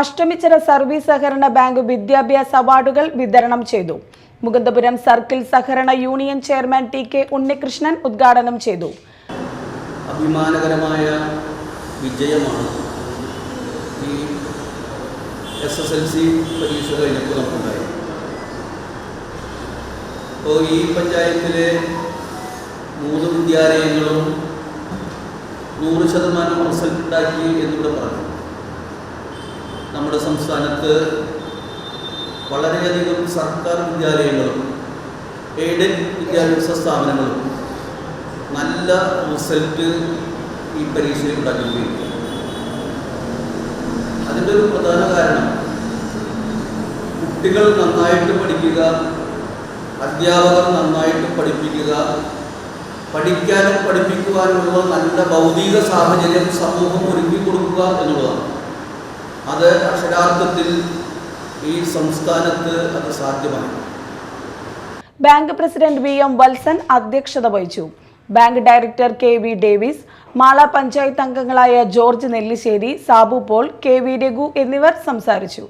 Ashtamichira service സഹകരണ bank വിദ്യാഭ്യാസ അവാർഡുകൾ വിതരണം ചെയ്തു. മുകുന്ദപുരം സർക്കിൾ സഹകരണ union chairman T K Unnikrishnan ഉദ്ഘാടനം ചെയ്തു. അഭിമാനകരമായ വിജയമാണ് ഈ എസ് എസ് എൽ സി പരീക്ഷ കഴിഞ്ഞപ്പോൾ നമുക്കുണ്ടായി അപ്പോൾ ഈ പഞ്ചായത്തിലെ മൂന്ന് വിദ്യാലയങ്ങളും നൂറ് ശതമാനം റിസൾട്ട് ഉണ്ടാക്കി എന്നിവിടെ പറഞ്ഞു. സംസ്ഥാനത്ത് വളരെയധികം സർക്കാർ വിദ്യാലയങ്ങളും എയ്ഡഡ് വിദ്യാഭ്യാസ സ്ഥാപനങ്ങളും നല്ല റിസൾട്ട് ഈ പരീക്ഷയിൽ ഉണ്ടാക്കുകയും അതിന്റെ ഒരു പ്രധാന കാരണം കുട്ടികൾ നന്നായിട്ട് പഠിക്കുക അധ്യാപകർ നന്നായിട്ട് പഠിപ്പിക്കുക പഠിക്കാനും പഠിപ്പിക്കുവാനുമുള്ള നല്ല ഭൗതിക സാഹചര്യം സമൂഹം ഒരുക്കി കൊടുക്കുക എന്നുള്ളതാണ്. അത് അക്ഷരാർത്ഥത്തിൽ ഈ സംസ്ഥാനത്ത് അത് സാധ്യമാണ്. Bank president V M Valsan അധ്യക്ഷത വഹിച്ചു. Bank director K V Davis Mala panchayat അംഗങ്ങളായ George Nellissery Sabu Paul K V Raghu എന്നിവർ സംസാരിച്ചു.